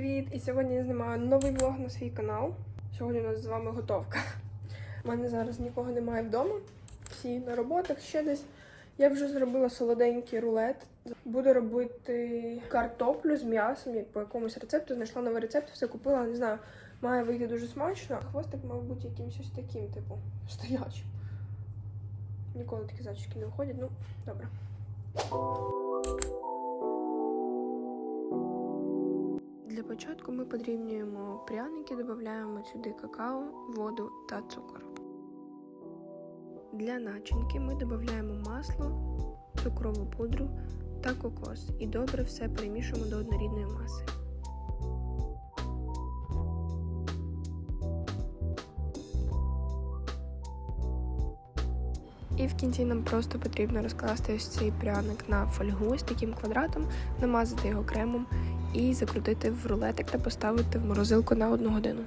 привіт! І сьогодні я знімаю новий влог на свій канал. Сьогодні у нас з вами готовка. У мене зараз нікого немає вдома. Всі на роботах ще десь. Я вже зробила солоденький рулет. Буду робити картоплю з м'ясом, як по якомусь рецепту. Знайшла новий рецепт, все купила, не знаю, має вийти дуже смачно. Хвостик мав бути якимось ось таким, типу, стоячим. Ніколи такі зачіски не виходять, ну, добре. Для початку ми подрібнюємо пряники, додаємо сюди какао, воду та цукор. Для начинки ми додаємо масло, цукрову пудру та кокос і добре все перемішуємо до однорідної маси. І в кінці нам просто потрібно розкласти ось цей пряник на фольгу ось таким квадратом, намазати його кремом і закрутити в рулетик та поставити в морозилку на одну годину.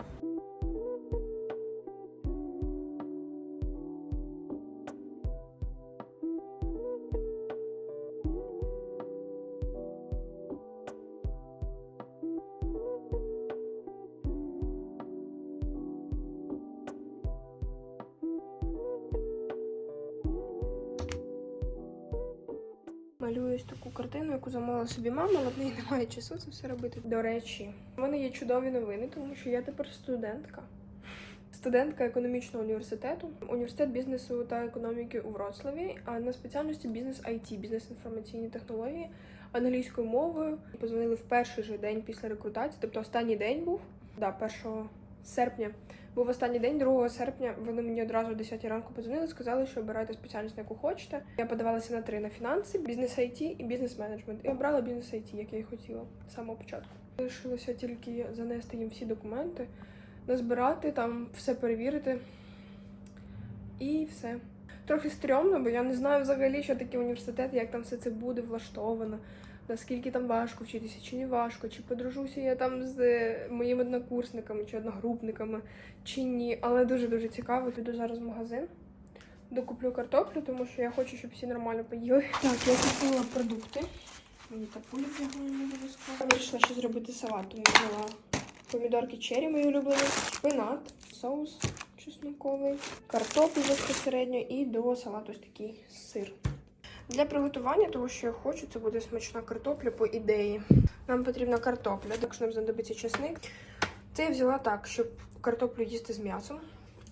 Малюю ось таку картину, яку замовила собі мама, але в неї немає часу це все робити. До речі, в мене є чудові новини, тому що я тепер студентка. Студентка економічного університету, університет бізнесу та економіки у Вроцлаві, а на спеціальності бізнес IT, бізнес-інформаційні технології, англійською мовою. Позвонили в перший же день після рекрутації, тобто останній день був, да, 1 серпня. Був останній день, 2 серпня. Вони мені одразу о 10 ранку подзвонили, сказали, що обирайте спеціальність, яку хочете. Я подавалася на три на фінанси, бізнес IT і бізнес менеджмент. І обрала бізнес IT, як я і хотіла з самого початку. Лишилося тільки занести їм всі документи, назбирати там, все перевірити. І все. Трохи стрьомно, бо я не знаю взагалі, що таке університет, як там все це буде влаштовано. Наскільки там важко вчитися, чи не важко, чи подружуся я там з е, моїми однокурсниками чи одногрупниками, чи ні. Але дуже-дуже цікаво. Піду зараз в магазин, докуплю картоплю, тому що я хочу, щоб всі нормально поїли. Так, я купила продукти. Мені та пулі не обов'язково. Я вирішила ще зробити салат. Тому взяла помідорки черрі, мої улюблені, шпинат, соус чесноковий, картоплю безпосередньо і до салату ось такий сир. Для приготування того, що я хочу, це буде смачна картопля по ідеї. Нам потрібна картопля, також нам знадобиться чесник. Це я взяла так, щоб картоплю їсти з м'ясом.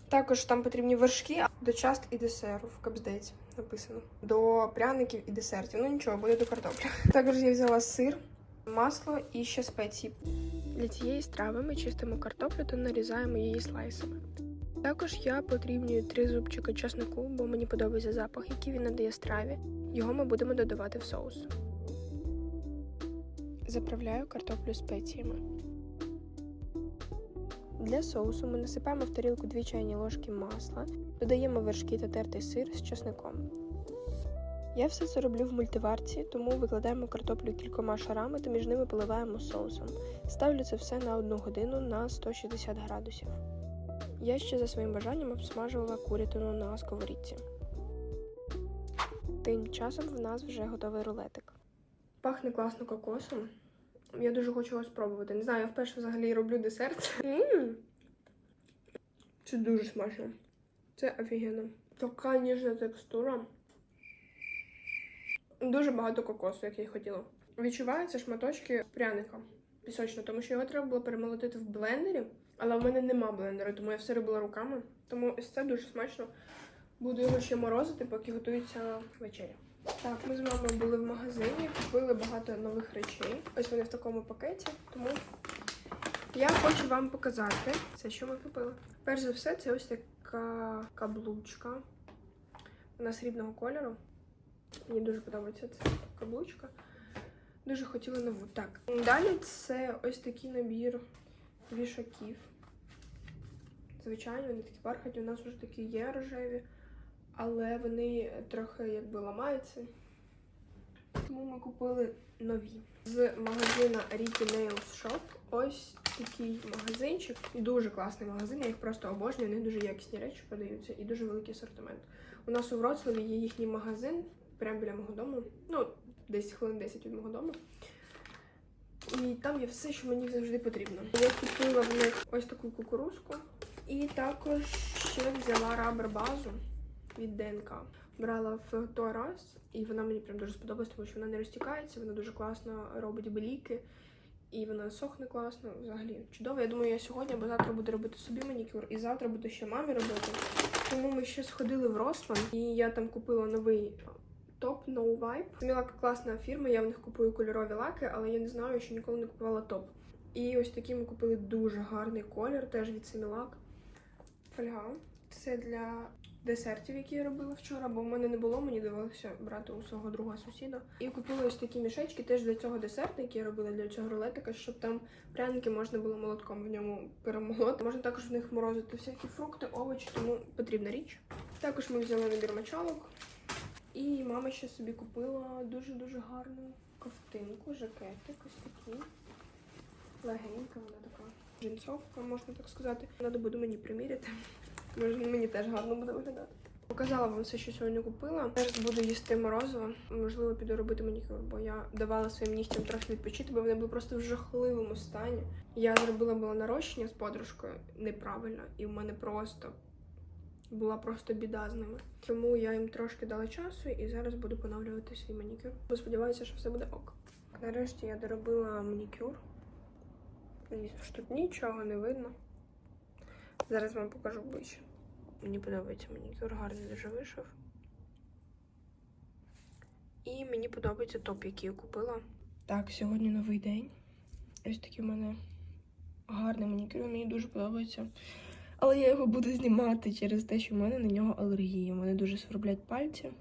Також там потрібні вершки до част і десеру в капздець написано. До пряників і десертів. Ну нічого, буде до картоплі. Також я взяла сир, масло і ще спеції. Для цієї страви ми чистимо картоплю та нарізаємо її слайсами. Також я потрібнюю три зубчика чеснику, бо мені подобається запах, який він надає страві. Його ми будемо додавати в соус. Заправляю картоплю спеціями. Для соусу ми насипаємо в тарілку 2 чайні ложки масла, додаємо вершки та тертий сир з чесником. Я все це роблю в мультиварці, тому викладаємо картоплю кількома шарами та між ними поливаємо соусом. Ставлю це все на 1 годину на 160 градусів. Я ще за своїм бажанням обсмажувала курятину на сковорідці. Тим часом в нас вже готовий рулетик. Пахне класно кокосом. Я дуже хочу його спробувати. Не знаю, я вперше взагалі роблю десерт. М. Це дуже смачно. Це офігенно. Така ніжна текстура. Дуже багато кокосу, як я й хотіла. Відчуваються шматочки пряника пісочного, тому що його треба було перемолотити в блендері, але в мене нема блендера, тому я все робила руками. Тому ось це дуже смачно. Буду його ще морозити, поки готується вечеря. Так, ми з вами були в магазині, купили багато нових речей. Ось вони в такому пакеті. Тому я хочу вам показати все, що ми купили. Перш за все, це ось така каблучка. Вона срібного кольору. Мені дуже подобається ця каблучка. Дуже хотіла нову. Так, далі це ось такий набір вішаків. Звичайно, вони такі бархатні. У нас вже такі є рожеві, але вони трохи якби ламаються. Тому ми купили нові. З магазина Ricky Nails Shop. Ось такий магазинчик. Дуже класний магазин. Я їх просто обожнюю. У них дуже якісні речі продаються і дуже великий асортимент. У нас у Вроцлаві є їхній магазин прямо біля мого дому. Ну, десь хвилин 10 від мого дому. І там є все, що мені завжди потрібно. Я купила в них ось таку кукурузку. І також ще взяла рабер базу від ДНК. Брала в той раз, і вона мені прям дуже сподобалась, тому що вона не розтікається, вона дуже класно робить беліки. І вона сохне класно, взагалі чудово. Я думаю, я сьогодні або завтра буду робити собі манікюр, і завтра буду ще мамі робити. Тому ми ще сходили в Рослан, і я там купила новий топ No Vibe. Мілака класна фірма, я в них купую кольорові лаки, але я не знаю, що ніколи не купувала топ. І ось такий ми купили дуже гарний колір, теж від Семілак. Фольга. Це для десертів, які я робила вчора, бо в мене не було, мені довелося брати у свого друга сусіда. І купила ось такі мішечки теж для цього десерту, які я робила для цього рулетика, щоб там пряники можна було молотком в ньому перемолоти. Можна також в них морозити всякі фрукти, овочі, тому потрібна річ. Також ми взяли набір мочалок. І мама ще собі купила дуже-дуже гарну ковтинку, жакетик, ось такий. Легенька, вона така джинсовка, можна так сказати. Треба буде мені приміряти. Може, мені теж гарно буде виглядати. Показала вам все, що сьогодні купила. Зараз буду їсти морозиво. Можливо, піду робити манікюр, бо я давала своїм нігтям трохи відпочити, бо вони були просто в жахливому стані. Я зробила було нарощення з подружкою неправильно, і в мене просто була просто біда з ними. Тому я їм трошки дала часу і зараз буду поновлювати свій манікюр. Бо сподіваюся, що все буде ок. Нарешті я доробила манікюр. Звісно ж, тут нічого не видно. Зараз вам покажу ближче. Мені подобається манікюр, гарний дуже вийшов. І мені подобається топ, який я купила. Так, сьогодні новий день. Ось такий в мене гарний манікюр, мені дуже подобається. Але я його буду знімати через те, що в мене на нього алергія. У мене дуже сверблять пальці.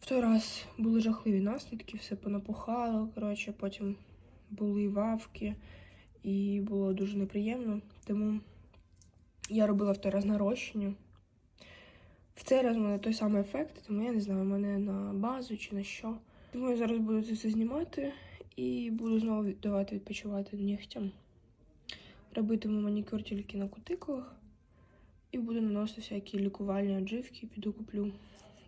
В той раз були жахливі наслідки, все понапухало. Коротше, потім були вавки, і було дуже неприємно. Тому я робила в той раз нарощення. В цей раз у мене той самий ефект, тому я не знаю, у мене на базу чи на що. Тому я зараз буду це все знімати і буду знову давати відпочивати нігтям. Робитиму манікюр тільки на кутикулах і буду наносити всякі лікувальні адживки, піду куплю,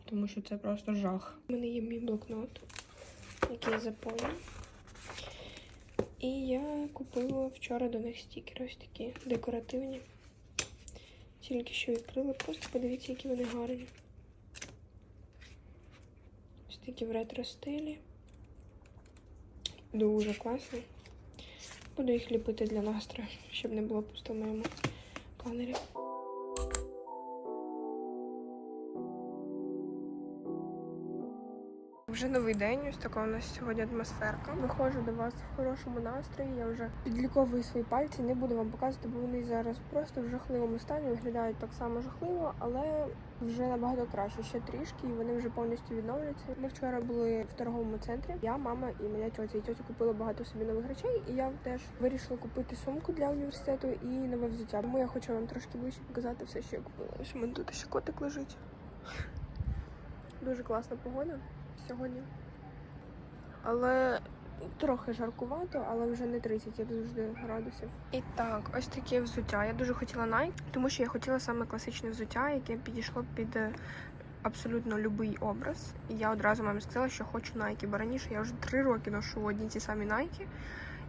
тому що це просто жах. У мене є мій блокнот, який я заповню. І я купила вчора до них стікери, ось такі декоративні. Тільки що відкрила, просто подивіться, які вони гарні. Ось такі в ретро стилі. Дуже класні. Буду їх ліпити для настрою, щоб не було пусто в моєму планері. Вже новий день, ось така у нас сьогодні атмосферка. Виходжу до вас в хорошому настрої. Я вже підліковую свої пальці. Не буду вам показувати, бо вони зараз просто в жахливому стані виглядають так само жахливо, але вже набагато краще. Ще трішки, і вони вже повністю відновляться. Ми вчора були в торговому центрі. Я, мама і моя тьотя. І тьотя купила багато собі нових речей. І я теж вирішила купити сумку для університету і нове взуття. Тому я хочу вам трошки ближче показати все, що я купила. Ось у мене тут ще котик лежить. Дуже класна погода сьогодні. Але трохи жаркувато, але вже не 30, як завжди градусів. І так, ось таке взуття. Я дуже хотіла Nike, тому що я хотіла саме класичне взуття, яке підійшло під е, абсолютно будь-який образ. І я одразу мамі сказала, що хочу Nike, бо раніше я вже три роки ношу одні ті самі Nike.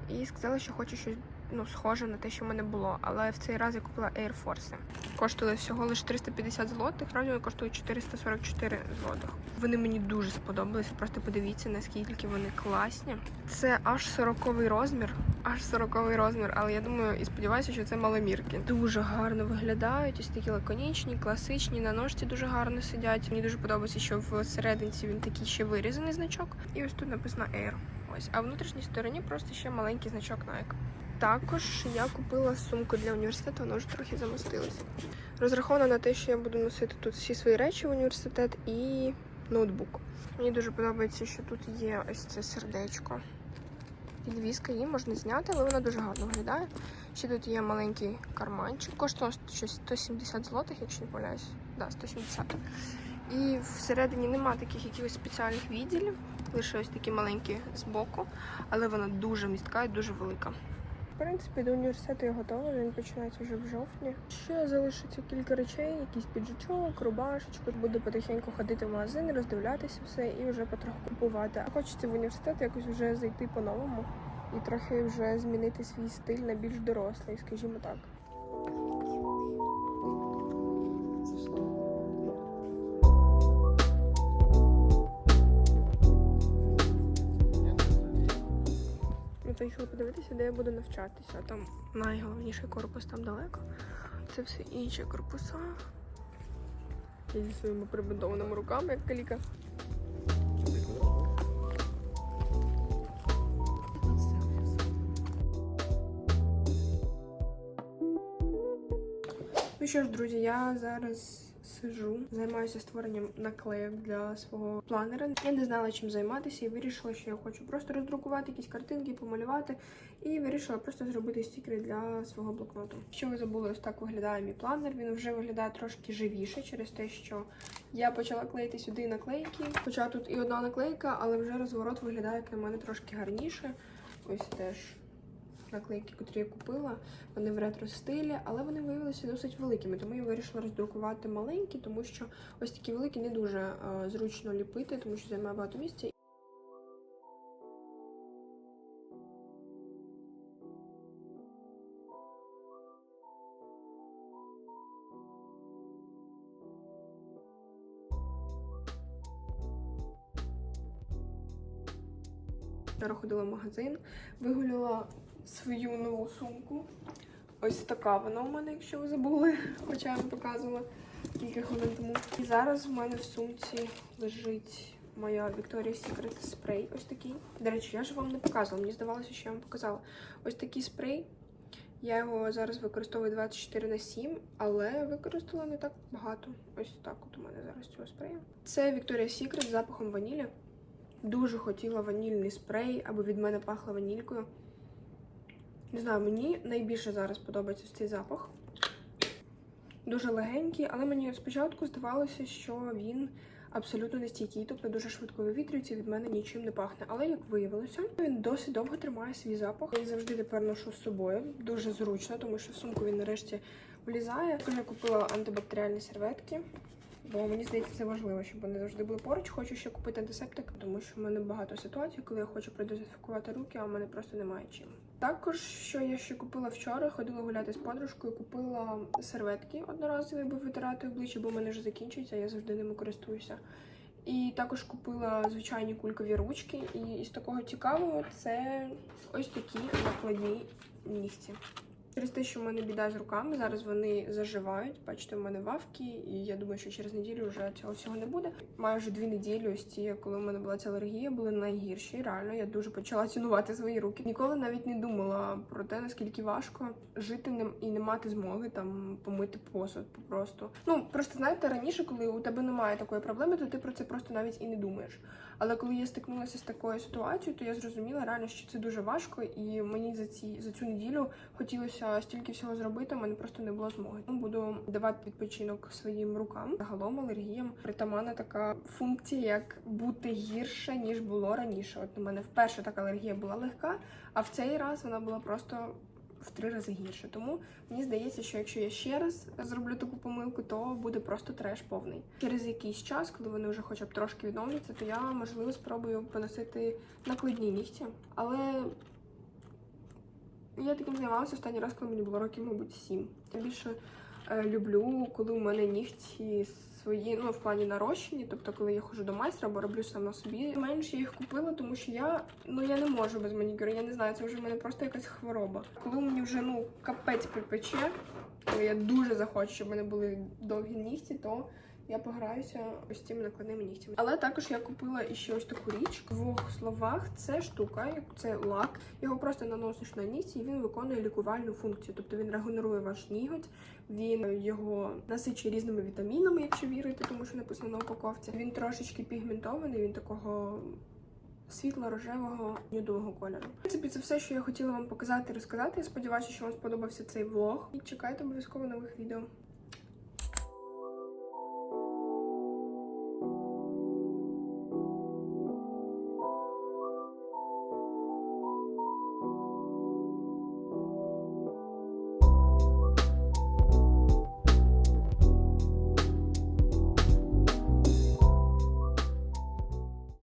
І сказала, що хочу щось ну, схоже на те, що в мене було. Але в цей раз я купила Air Force. Коштували всього лише 350 злотих, справді вони коштують 444 злотих. Вони мені дуже сподобалися. Просто подивіться, наскільки вони класні. Це аж 40 розмір, аж 40 розмір, але я думаю і сподіваюся, що це маломірки. Дуже гарно виглядають, ось такі лаконічні, класичні, на ножці дуже гарно сидять. Мені дуже подобається, що всерединці він такий ще вирізаний значок. І ось тут написано Air. Ось, а в внутрішній стороні просто ще маленький значок Nike. Також я купила сумку для університету, вона вже трохи замостилася. Розрахована на те, що я буду носити тут всі свої речі в університет і ноутбук. Мені дуже подобається, що тут є ось це сердечко. Підвіска її можна зняти, але вона дуже гарно виглядає. Ще тут є маленький карманчик, коштує щось 170 злотих, якщо не помиляюсь. Да, 170. І всередині нема таких якихось спеціальних відділів, лише ось такі маленькі збоку, але вона дуже містка і дуже велика. Принципі, до університету я готова, він починається вже в жовтні. Ще залишиться кілька речей, якийсь піджачок, рубашечку. Буду потихеньку ходити в магазин, роздивлятися все і вже потроху купувати. Хочеться в університет якось вже зайти по-новому і трохи вже змінити свій стиль на більш дорослий, скажімо так. Поїхали подивитися, де я буду навчатися. Там найголовніший корпус там далеко. Це все інші корпуса. Я зі своїми прибудованими руками, як каліка. Ну що ж, друзі, я зараз сижу, займаюся створенням наклеїк для свого планера. Я не знала, чим займатися, і вирішила, що я хочу просто роздрукувати якісь картинки, помалювати, і вирішила просто зробити стікери для свого блокноту. Що ви забули, ось так виглядає мій планер. Він вже виглядає трошки живіше через те, що я почала клеїти сюди наклейки. Хоча тут і одна наклейка, але вже розворот виглядає як на мене трошки гарніше. Ось теж наклейки, котрі я купила. Вони в ретро стилі, але вони виявилися досить великими, тому я вирішила роздрукувати маленькі, тому що ось такі великі не дуже е, зручно ліпити, тому що займає багато місця. Вчора ходила в магазин, вигуляла свою нову сумку. Ось така вона у мене, якщо ви забули, хоча я вам показувала кілька хвилин тому. І зараз в мене в сумці лежить моя Victoria's Secret спрей. Ось такий. До речі, я ж вам не показувала. Мені здавалося, що я вам показала. Ось такий спрей. Я його зараз використовую 24 на 7, але використала не так багато. Ось так от у мене зараз цього спрею. Це Victoria's Secret з запахом ванілі. Дуже хотіла ванільний спрей, аби від мене пахло ванількою. Не знаю, мені найбільше зараз подобається цей запах. Дуже легенький, але мені спочатку здавалося, що він абсолютно нестійкий, тобто дуже швидко вивітрюється, від мене нічим не пахне. Але як виявилося, він досить довго тримає свій запах. Я завжди тепер ношу з собою. Дуже зручно, тому що в сумку він нарешті влізає. Також я купила антибактеріальні серветки. Бо мені здається, це важливо, щоб вони завжди були поруч. Хочу ще купити антисептик, тому що в мене багато ситуацій, коли я хочу продезінфікувати руки, а в мене просто немає чим. Також, що я ще купила вчора, ходила гуляти з подружкою, купила серветки одноразові, аби витирати обличчя, бо в мене вже закінчується, я завжди ними користуюся. І також купила звичайні кулькові ручки. І із такого цікавого це ось такі накладні нігті. Через те, що в мене біда з руками, зараз вони заживають. Бачите, в мене вавки, і я думаю, що через неділю вже цього всього не буде. Майже дві неділі, ось ці, коли в мене була ця алергія, були найгірші. Реально, я дуже почала цінувати свої руки. Ніколи навіть не думала про те, наскільки важко жити і не мати змоги там помити посуд. Просто ну просто знаєте, раніше, коли у тебе немає такої проблеми, то ти про це просто навіть і не думаєш. Але коли я стикнулася з такою ситуацією, то я зрозуміла реально, що це дуже важко, і мені за ці за цю неділю хотілося стільки всього зробити. У мене просто не було змоги. Буду давати відпочинок своїм рукам. Загалом алергіям притаманна така функція, як бути гірше ніж було раніше. От у мене вперше така алергія була легка, а в цей раз вона була просто. В три рази гірше. Тому мені здається, що якщо я ще раз зроблю таку помилку, то буде просто треш повний. Через якийсь час, коли вони вже хоча б трошки відновляться, то я можливо спробую поносити накладні нігті. Але я таким займалася останній раз, коли мені було років, мабуть, сім. Я більше е, люблю, коли у мене нігті свої, ну в плані нарощені, тобто коли я ходжу до майстра або роблю сама собі. Менше я їх купила, тому що я ну я не можу без манікюру. Я не знаю, це вже в мене просто якась хвороба. Коли мені вже ну капець припече, коли я дуже захочу, щоб в мене були довгі нігті, то я пограюся ось цими накладними нігтями. Але також я купила іще ось таку річ. В двох словах це штука, це лак. Його просто наносиш на нігті, і він виконує лікувальну функцію. Тобто він регенерує ваш ніготь, він його насичує різними вітамінами, якщо вірити, тому що написано на упаковці. Він трошечки пігментований, він такого. Світло-рожевого нюдового кольору. В принципі, це все, що я хотіла вам показати і розказати. Я сподіваюся, що вам сподобався цей влог. І чекайте обов'язково нових відео.